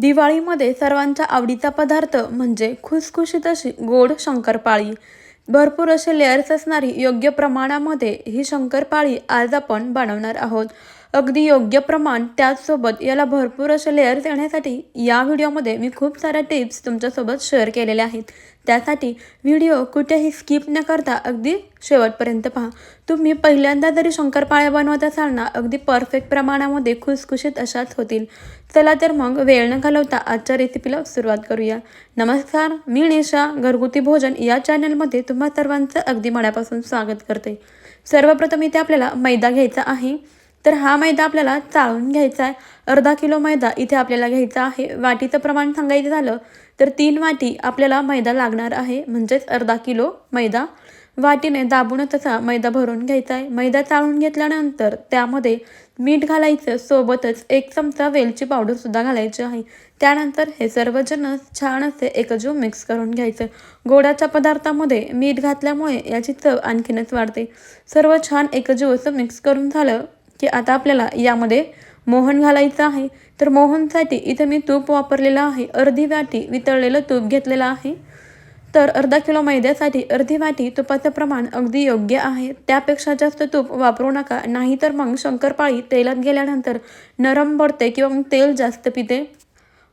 दिवाळीमध्ये सर्वांचा आवडीचा पदार्थ म्हणजे खुसखुशीत अशी गोड शंकरपाळी. भरपूर असे लेअर्स असणारी योग्य प्रमाणामध्ये ही शंकरपाळी आज आपण बनवणार आहोत. अगदी योग्य प्रमाण त्याचसोबत याला भरपूर असे लेअर्स येण्यासाठी या व्हिडिओमध्ये मी खूप साऱ्या टिप्स तुमच्यासोबत शेअर केलेल्या आहेत. त्यासाठी व्हिडिओ कुठेही स्किप न करता अगदी शेवटपर्यंत पहा. तुम्ही पहिल्यांदा जरी शंकरपाळ्या बनवत असाल ना अगदी परफेक्ट प्रमाणामध्ये खुसखुशीत अशाच होतील. चला तर मग वेळ न घालवता आजच्या रेसिपीला सुरुवात करूया. नमस्कार मी निशा घरगुती भोजन या चॅनलमध्ये तुम्हा सर्वांचं अगदी मनापासून स्वागत करते. सर्वप्रथम इथे आपल्याला मैदा घ्यायचा आहे. तर हा मैदा आपल्याला चाळून घ्यायचा आहे. अर्धा किलो मैदा इथे आपल्याला घ्यायचा आहे. वाटीचं प्रमाण सांगायचं झालं तर तीन वाटी आपल्याला मैदा लागणार आहे. म्हणजेच अर्धा किलो मैदा. वाटीने दाबून तसा मैदा भरून घ्यायचा आहे. मैदा चाळून घेतल्यानंतर त्यामध्ये मीठ घालायचं. सोबतच एक चमचा वेलची पावडरसुद्धा घालायची आहे. त्यानंतर हे सर्वजण छान असे एकजीव मिक्स करून घ्यायचं. गोडाच्या पदार्थामध्ये मीठ घातल्यामुळे याची चव आणखीनच वाढते. सर्व छान एकजीव असं मिक्स करून झालं की आता आपल्याला यामध्ये मोहन घालायचं आहे. तर मोहनसाठी इथं मी तूप वापरलेलं आहे. अर्धी वाटी वितळलेलं तूप घेतलेलं आहे. तर अर्धा किलो मैद्यासाठी अर्धी वाटी तुपाचं प्रमाण अगदी योग्य आहे. त्यापेक्षा जास्त तूप वापरू नका. नाहीतर मग शंकरपाळी तेलात गेल्यानंतर नरम पडते किंवा मग तेल जास्त पिते.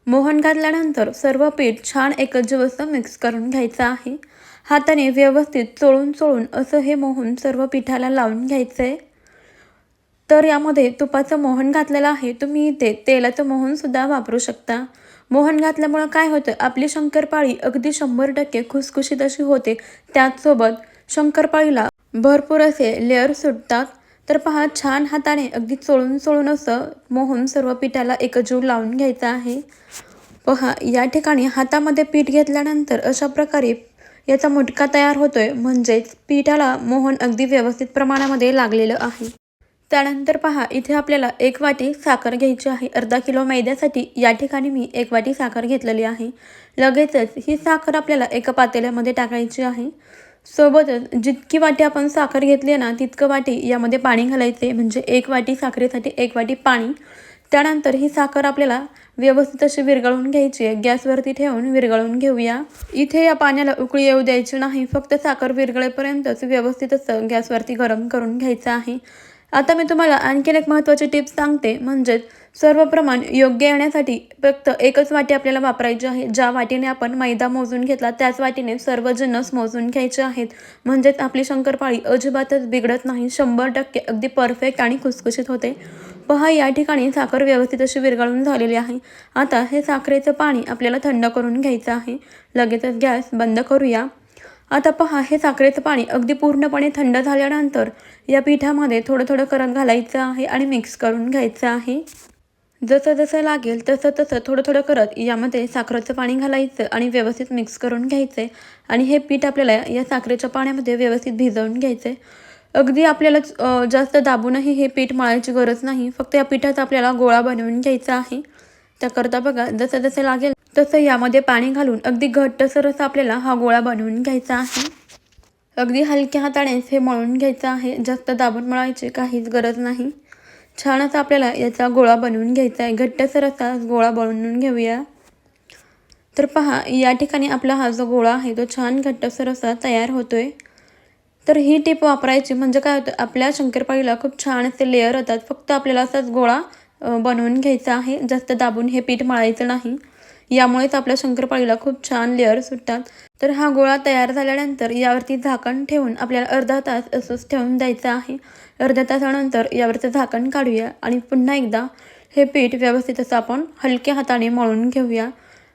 मोहन घातल्यानंतर सर्व पीठ छान एकच असं मिक्स करून घ्यायचं आहे. हाताने व्यवस्थित चोळून चोळून असं हे मोहन सर्व पिठाला लावून घ्यायचं आहे तर यामध्ये तुपाचं मोहन घातलेलं आहे. तुम्ही इथे तेलाचं मोहनसुद्धा वापरू शकता. मोहन घातल्यामुळं काय होतं? आपली शंकरपाळी अगदी शंभर टक्के खुसखुशीत अशी होते. त्याचसोबत शंकरपाळीला भरपूर असे लेअर सुटतात. तर पहा छान हाताने अगदी चोळून चोळून असं मोहन सर्व पिठाला एकजीव लावून घ्यायचं आहे. पहा या ठिकाणी हातामध्ये पीठ घेतल्यानंतर अशा प्रकारे याचा मुटका तयार होतोय. म्हणजेच पिठाला मोहन अगदी व्यवस्थित प्रमाणामध्ये लागलेलं आहे. त्यानंतर पहा इथे आपल्याला एक वाटी साखर घ्यायची आहे. अर्धा किलो मैद्यासाठी या ठिकाणी मी एक वाटी साखर घेतलेली आहे. लगेचच ही साखर आपल्याला एका पातेल्यामध्ये टाकायची आहे. सोबतच जितकी वाटी आपण साखर घेतली आहे ना तितकं वाटी यामध्ये पाणी घालायचे म्हणजे एक वाटी साखरेसाठी एक वाटी पाणी. त्यानंतर ही साखर आपल्याला व्यवस्थित अशी विरघळून घ्यायची आहे. गॅसवरती ठेवून विरघळून घेऊया. इथे या पाण्याला उकळी येऊ द्यायची नाही. फक्त साखर विरघळेपर्यंतच व्यवस्थित असं गॅसवरती गरम करून घ्यायचं आहे. आता मी तुम्हाला आणखीन एक महत्त्वाची टिप्स सांगते. म्हणजेच सर्व प्रमाण योग्य येण्यासाठी फक्त एकच वाटी आपल्याला वापरायची आहे. ज्या वाटीने आपण मैदा मोजून घेतला त्याच वाटीने सर्व जिन्नस मोजून घ्यायचे आहेत. म्हणजेच आपली शंकरपाळी अजिबातच बिघडत नाही. शंभर टक्के अगदी परफेक्ट आणि खुसखुशीत होते. पहा या ठिकाणी साखर व्यवस्थित अशी विरघळून झालेली आहे. आता हे साखरेचं पाणी आपल्याला थंड करून घ्यायचं आहे. लगेचच गॅस बंद करूया. आता पहा हे साखरेचं पाणी अगदी पूर्णपणे थंड झाल्यानंतर या पिठामध्ये थोडं थोडं करत घालायचं आहे आणि मिक्स करून घ्यायचं आहे. जसं जसं लागेल तसं तसं थोडं थोडं करत यामध्ये साखरेचं पाणी घालायचं आणि व्यवस्थित मिक्स करून घ्यायचं. आहे आणि हे पीठ आपल्याला या साखरेच्या पाण्यामध्ये व्यवस्थित भिजवून घ्यायचं. आहे अगदी आपल्याला जास्त दाबूनही हे पीठ मळायची गरज नाही. फक्त या पिठाचा आपल्याला गोळा बनवून घ्यायचा आहे. त्याकरता बघा जसं जसं लागेल तसं यामध्ये पाणी घालून अगदी घट्टसर असं आपल्याला हा गोळा बनवून घ्यायचा आहे. अगदी हलक्या हातानेच हे मळून घ्यायचं आहे. जास्त दाबून मळायची काहीच गरज नाही. छान असा आपल्याला याचा गोळा बनवून घ्यायचा आहे. घट्टसर असा गोळा बनवून घेऊया. तर पहा या ठिकाणी आपला हा जो गोळा आहे तो छान घट्टसर असा तयार होतोय. तर ही टीप वापरायची म्हणजे काय होतं? आपल्या शंकरपाळीला खूप छान असे लेअर होतात फक्त आपल्याला असाच गोळा बनवून घ्यायचा आहे. जास्त दाबून हे पीठ मळायचं नाही. यामुळेच आपल्या शंकरपाळीला खूप छान लेअर सुटतात. तर हा गोळा तयार झाल्यानंतर यावरती झाकण ठेवून आपल्याला अर्धा तास असंच ठेवून द्यायचं आहे. अर्ध्या तासानंतर यावरचं झाकण काढूया आणि पुन्हा एकदा हे पीठ व्यवस्थित असं आपण हलक्या हाताने मळून घेऊया.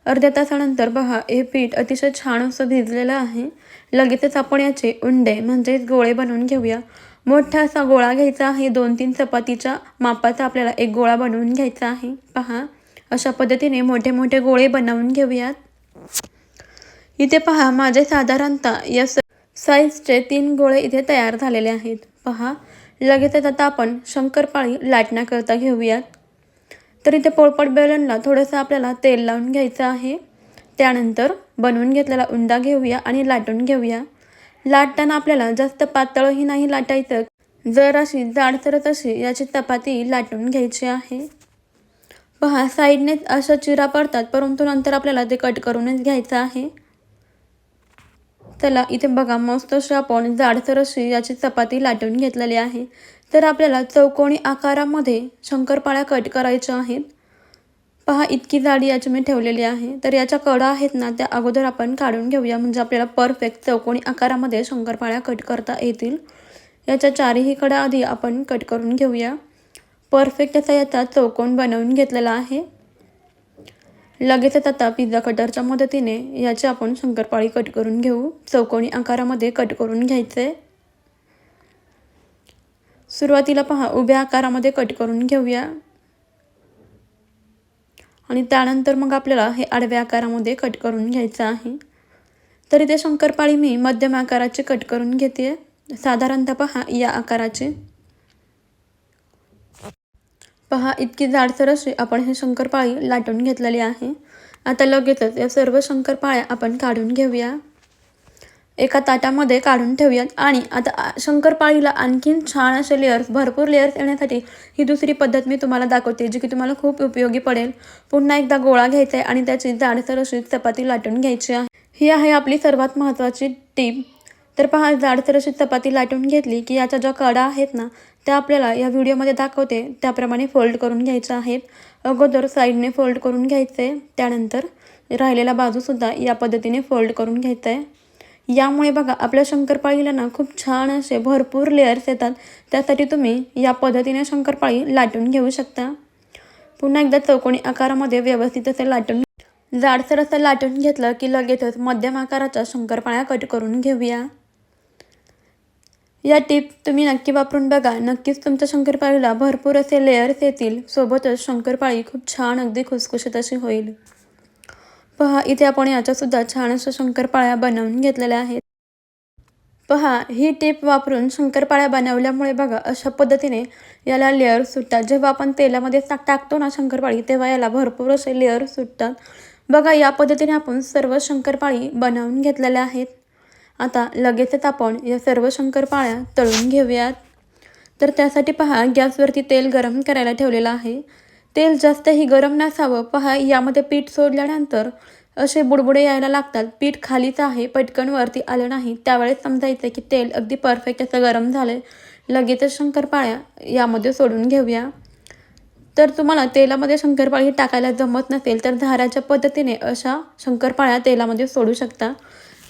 अर्ध्या तासानंतर बघा हे पीठ अतिशय छान असं भिजलेलं आहे. लगेचच आपण याचे उंडे म्हणजेच गोळे बनवून घेऊया. मोठा असा गोळा घ्यायचा आहे. दोन तीन चपातीच्या मापाचा आपल्याला एक गोळा बनवून घ्यायचा आहे. पहा. अशा पद्धतीने मोठे मोठे गोळे बनवून घेऊयात. इथे पहा माझे साधारणतः या साईजचे तीन गोळे इथे तयार झालेले आहेत. पहा लगेचच आता आपण शंकरपाळी लाटण्याकरता घेऊयात. तर इथे पोळपट बेलनला थोडंसं आपल्याला तेल लावून घ्यायचं आहे. त्यानंतर बनवून घेतलेला उंडा घेऊया आणि लाटून घेऊया. लाटताना आपल्याला जास्त पातळही नाही लाटायचं. जर अशी जाडसरच अशी याची चपाती लाटून घ्यायची आहे. पहा साईडने अशा चिरा पडतात परंतु नंतर आपल्याला ते कट करूनच घ्यायचं आहे. चला इथे बघा मस्त अशी आपण जाडसर अशी याची चपाती लाटून घेतलेली आहे. तर आपल्याला चौकोनी आकारामध्ये शंकरपाळ्या कट करायच्या आहेत. पहा इतकी जाडी याची मी ठेवलेली आहे. तर याच्या कडा आहेत ना त्या अगोदर आपण काढून घेऊया. म्हणजे आपल्याला परफेक्ट चौकोनी आकारामध्ये शंकरपाळ्या कट करता येतील. याच्या चारही कडा आधी आपण कट करून घेऊया. परफेक्ट असा याचा चौकोन बनवून घेतलेला आहे? लगेचच आता पिझ्झा कटरच्या मदतीने याची आपण शंकरपाळी कट करून घेऊ. चौकोनी आकारामध्ये कट करून घ्यायचे. सुरुवातीला पहा उभ्या आकारामध्ये कट करून घेऊया. आणि त्यानंतर मग आपल्याला हे आडव्या आकारामध्ये कट करून घ्यायचं आहे. तर इथे शंकरपाळी मी मध्यम आकाराची कट करून घेते साधारणतः पहा या आकाराची. पहा इतकी जाडसर अशी आपण हे शंकरपाळी लाटून घेतलेली आहे. आता लगेचच या सर्व शंकरपाळ्या आपण काढून घेऊया. एका ताटामध्ये काढून ठेवूयात आणि आता शंकरपाळीला आणखीन छान असे लेअर्स भरपूर लेअर्स येण्यासाठी ही दुसरी पद्धत मी तुम्हाला दाखवते जी की तुम्हाला खूप उपयोगी पडेल. पुन्हा एकदा गोळा घ्यायचा आहे आणि त्याची जाडसर अशी चपाती लाटून घ्यायची आहे. ही आहे आपली सर्वात महत्त्वाची टीप तर पहा जाडसर अशी चपाती लाटून घेतली की याच्या ज्या कडा आहेत ना त्या आपल्याला या व्हिडिओमध्ये दाखवते. त्याप्रमाणे फोल्ड करून घ्यायचं आहेत अगोदर साईडने फोल्ड करून घ्यायचं. आहे त्यानंतर राहिलेला बाजूसुद्धा या पद्धतीने फोल्ड करून घ्यायचं आहे यामुळे बघा आपल्या शंकरपाळीला ना खूप छान असे भरपूर लेअर्स येतात. त्यासाठी तुम्ही या पद्धतीने शंकरपाळी लाटून घेऊ शकता. पुन्हा एकदा चौकोनी आकारामध्ये व्यवस्थित असे लाटून जाडसर असं लाटून घेतलं की लगेचच मध्यम आकाराच्या शंकरपाळ्या कट करून घेऊया. या टीप तुम्ही नक्की वापरून बघा. नक्कीच तुमच्या शंकरपाळीला भरपूर असे लेअर्स येतील. सोबतच शंकरपाळी खूप छान अगदी खुसखुशीत अशी होईल. पहा इथे आपण याच्यासुद्धा छान अशा शंकरपाळ्या बनवून घेतलेल्या आहेत. पहा ही टीप वापरून शंकरपाळ्या बनवल्यामुळे बघा अशा पद्धतीने याला लेअर सुटतात. जेव्हा आपण तेलामध्ये टाकतो ना शंकरपाळी तेव्हा याला भरपूर असे लेअर सुटतात. बघा या पद्धतीने आपण सर्व शंकरपाळी बनवून घेतलेल्या आहेत. आता लगेचच आपण या सर्व शंकरपाळ्या तळून घेऊयात. तर त्यासाठी पहा गॅसवरती तेल गरम करायला ठेवलेलं आहे. तेल जास्तही गरम नसावं. पहा यामध्ये पीठ सोडल्यानंतर असे बुडबुडे यायला लागतात. पीठ खालीच आहे पटकन वरती आलं नाही. त्यावेळेस समजायचं की तेल अगदी परफेक्ट असं गरम झालं लगेचच शंकरपाळ्या यामध्ये सोडून घेऊया. तर तुम्हाला तेलामध्ये शंकरपाळी टाकायला जमत नसेल तर धाराच्या पद्धतीने अशा शंकरपाळ्या तेलामध्ये सोडू शकता.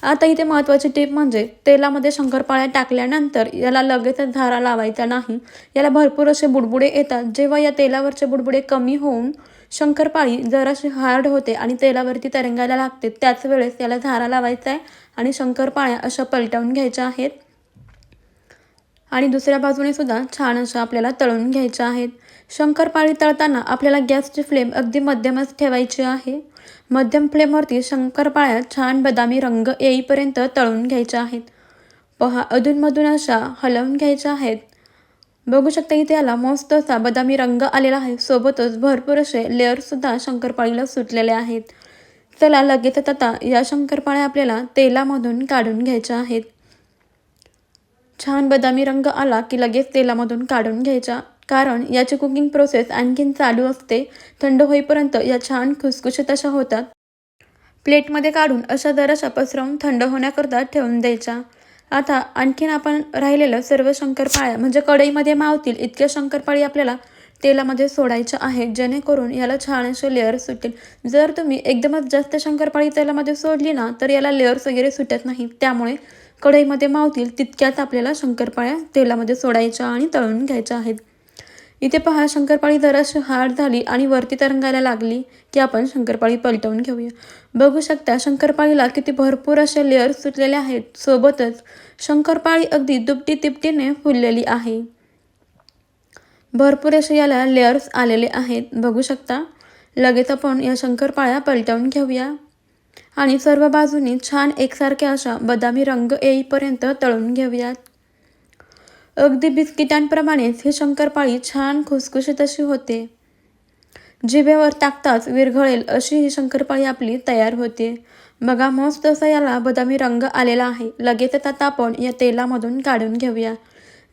आता इथे महत्त्वाची टीप म्हणजे तेलामध्ये शंकरपाळ्या टाकल्यानंतर याला लगेचच धारा लावायचा नाही. याला भरपूर असे बुडबुडे येतात. जेव्हा या तेलावरचे बुडबुडे कमी होऊन शंकरपाळी जराशी हार्ड होते आणि तेलावरती तरंगायला लागते त्याच वेळेस याला धारा लावायचा आहे आणि शंकरपाळ्या अशा पलटवून घ्यायच्या आहेत. आणि दुसऱ्या बाजूने सुद्धा छान अशा आपल्याला तळून घ्यायच्या आहेत. शंकरपाळी तळताना आपल्याला गॅसची फ्लेम अगदी मध्यमच ठेवायची आहे. मध्यम फ्लेमवरती शंकरपाळ्या छान बदामी रंग येईपर्यंत तळून घ्यायच्या आहेत. पहा अधूनमधून अशा हलवून घ्यायच्या आहेत. बघू शकता इथे याला मस्त असा बदामी रंग आलेला आहे. सोबतच भरपूर असे लेअरसुद्धा शंकरपाळीला सुटलेले आहेत. चला लगेचच आता या शंकरपाळ्या आपल्याला तेलामधून काढून घ्यायच्या आहेत. छान बदामी रंग आला की लगेच तेलामधून काढून घ्यायच्या कारण याची कुकिंग प्रोसेस आणखीन चालू असते. थंड होईपर्यंत या छान खुसखुशीत अशा होतात. प्लेटमध्ये काढून अशा जराशा पसरवून थंड होण्याकरता ठेवून द्यायच्या. आता आणखीन आपण राहिलेलं सर्व शंकरपाळ्या म्हणजे कढईमध्ये मावतील इतक्या शंकरपाळी आपल्याला तेलामध्ये सोडायच्या आहेत जेणेकरून याला छान असे लेअर सुटेल. जर तुम्ही एकदमच जास्त शंकरपाळी तेलामध्ये सोडली ना तर याला लेअर्स वगैरे सुटत नाही त्यामुळे कढईमध्ये मावतील तितक्याच आपल्याला शंकरपाळ्या तेलामध्ये सोडायच्या आणि तळून घ्यायच्या आहेत. इथे पहा शंकरपाळी जराशी हार्ड झाली आणि वरती तरंगायला लागली की आपण शंकरपाळी पलटवून घेऊया. बघू शकता शंकरपाळीला किती भरपूर असे लेअर्स सुटलेले आहेत. सोबतच शंकरपाळी अगदी दुपटी तिपटीने फुललेली आहे. भरपूर असे याला लेअर्स आलेले आहेत. बघू शकता लगेच आपण या शंकरपाळ्या पलटवून घेऊया. आणि सर्व बाजूनी छान एकसारख्या अशा बदामी रंग येईपर्यंत तळून घेऊयात. अगदी बिस्किटांप्रमाणेच ही शंकरपाळी छान खुसखुशीत अशी होते. जिभेवर टाकताच विरघळेल अशी ही शंकरपाळी आपली तयार होते. बघा मस्त असा याला बदामी रंग आलेला आहे. लगेचच आता आपण या तेलामधून काढून घेऊया.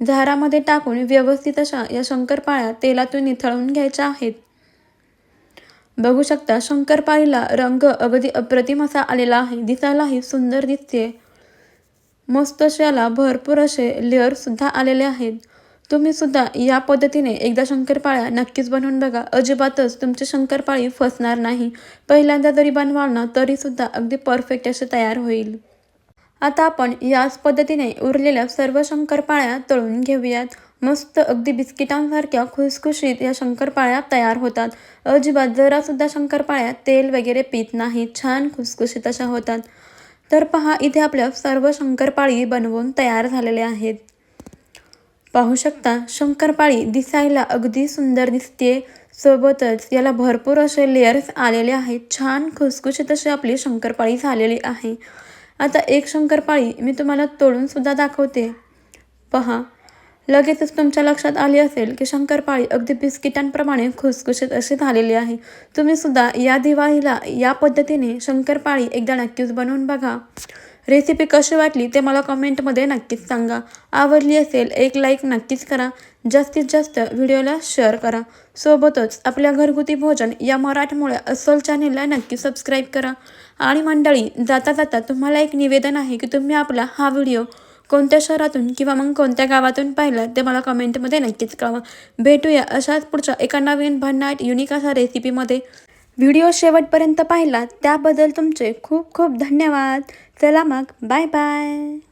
झारामध्ये टाकून व्यवस्थित अशा या शंकरपाळ्या तेलातून निथळून घ्यायच्या आहेत. बघू शकता शंकरपाळीला रंग अगदी अप्रतिम असा आलेला आहे. दिसायलाही सुंदर दिसते. मस्त असे याला भरपूर असे लेअरसुद्धा आलेले आहेत. तुम्ही सुद्धा या पद्धतीने एकदा शंकरपाळ्या नक्कीच बनवून बघा. अजिबातच तुमची शंकरपाळी फसणार नाही. पहिल्यांदा जरी बनवाल ना तरीसुद्धा अगदी परफेक्ट असे तयार होईल. आता आपण याच पद्धतीने उरलेल्या सर्व शंकरपाळ्या तळून घेऊयात. मस्त अगदी बिस्किटांसारख्या खुसखुशीत या शंकरपाळ्या तयार होतात. अजिबात जरासुद्धा शंकरपाळ्या तेल वगैरे पित नाही छान खुसखुशीत अशा होतात. तर पहा इथे आपल्या सर्व शंकरपाळी बनवून तयार झालेल्या आहेत. पाहू शकता शंकरपाळी दिसायला अगदी सुंदर दिसते सोबतच याला भरपूर असे लेयर्स आलेले आहेत. छान खुसखुशीत अशी आपली शंकरपाळी झालेली आहे. आता एक शंकरपाळी मी तुम्हाला तोडून सुद्धा दाखवते. पहा लगेचच तुमच्या लक्षात आली असेल की शंकरपाळी अगदी बिस्किटांप्रमाणे खुसखुशीत अशी झालेली आहे. तुम्ही सुद्धा या दिवाळीला या पद्धतीने शंकरपाळी एकदा नक्कीच बनवून बघा. रेसिपी कशी वाटली ते मला कमेंटमध्ये नक्कीच सांगा. आवडली असेल एक लाईक नक्कीच करा. जास्तीत जास्त व्हिडिओला शेअर करा. सोबतच आपल्या घरगुती भोजन या मराठमोळ्या अस्सल चॅनेलला नक्की सबस्क्राईब करा. आणि मंडळी जाता जाता तुम्हाला एक निवेदन आहे की तुम्ही आपला हा व्हिडिओ कोणत्या शहरातून किंवा मग कोणत्या गावातून पाहिलं ते मला कमेंटमध्ये नक्कीच कळवा. भेटूया अशाच पुढच्या एका नवीन भन्नाट युनिक अशा रेसिपीमध्ये व्हिडिओ शेवटपर्यंत पाहिला त्याबद्दल तुमचे खूप खूप धन्यवाद. चला मग बाय बाय